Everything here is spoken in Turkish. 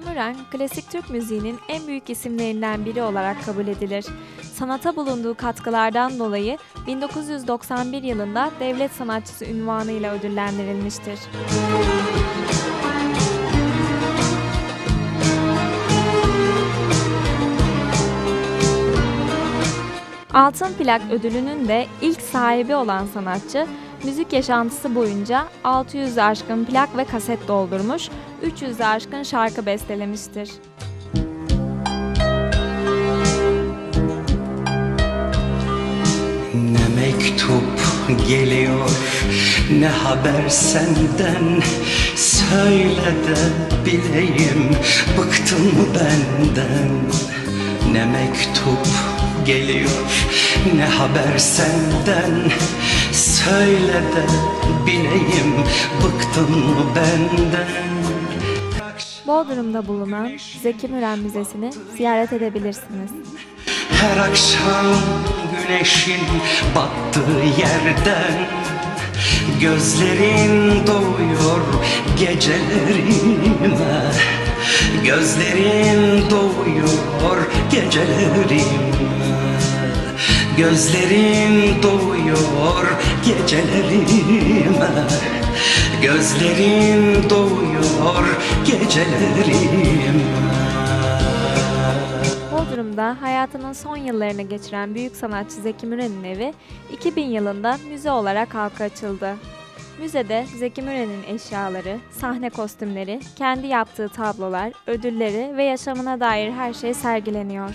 Müren, klasik Türk müziğinin en büyük isimlerinden biri olarak kabul edilir. Sanata bulunduğu katkılardan dolayı 1991 yılında devlet sanatçısı unvanıyla ödüllendirilmiştir. Altın plak ödülünün de ilk sahibi olan sanatçı, müzik yaşantısı boyunca 600'ü aşkın plak ve kaset doldurmuş, 300'ü aşkın şarkı bestelemiştir. Ne mektup geliyor ne haber senden Söyle de bileyim bıktın mı benden Ne mektup geliyor ne haber senden? Söyle de bileyim bıktın mı benden? Bodrum'da bulunan Zeki Müren Müzesi'ni ziyaret edebilirsiniz. Her akşam güneşin battığı yerden Gözlerin doğuyor gecelerime. Gözlerin doğuyor gecelerime Gözlerin doğuyor gecelerime. Gözlerin doğuyor gecelerime. Bodrum'da hayatının son yıllarını geçiren büyük sanatçı Zeki Müren'in evi 2000 yılında müze olarak halka açıldı. Müzede Zeki Müren'in eşyaları, sahne kostümleri, kendi yaptığı tablolar, ödülleri ve yaşamına dair her şey sergileniyor.